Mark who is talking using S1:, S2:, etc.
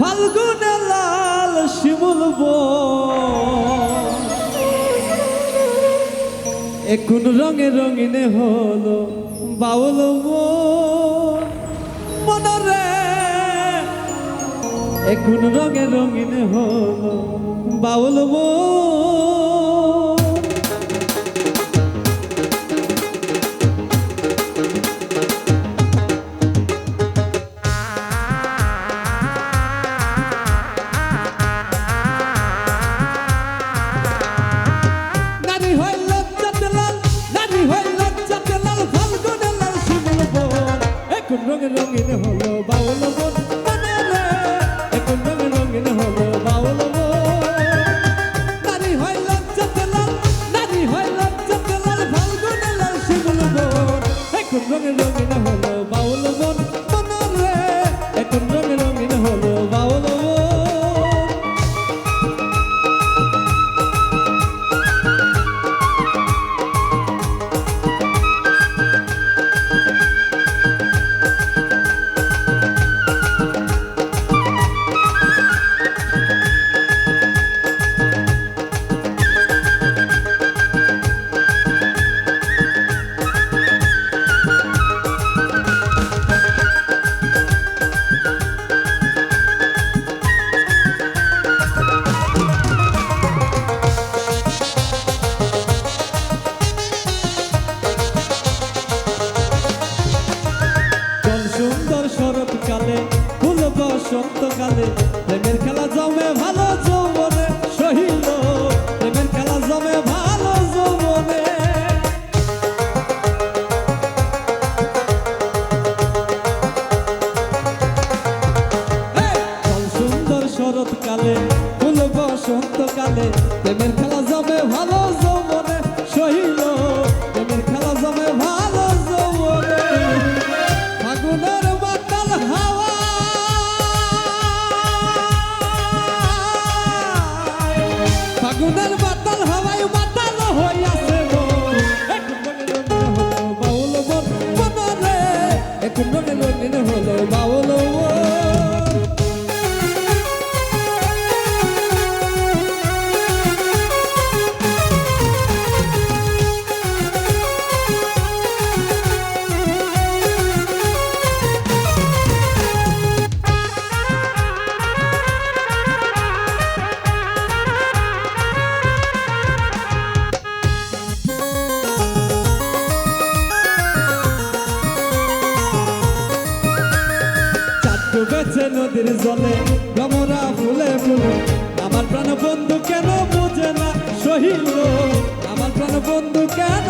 S1: ফাল্গুনে লাল শিমুল এখন রঙে রঙিনে হলো বাউল মনরে এখন রঙে রঙিনে হলো বাউল নারী বন এখন রঙে রঙিন হলো বসন্তকালে প্রেমের খেলা জমে ভালো ফাগুনের বাতাল হাওয়ায় বাতাল হইয়াছে মন। হলো বাউল বন বনরে এখন নদীর জলে ভ্রমরা ফুলে ফুলে। আমার প্রাণ বন্ধু কেন বোঝে না সহিল? আমার প্রাণ বন্ধু কেন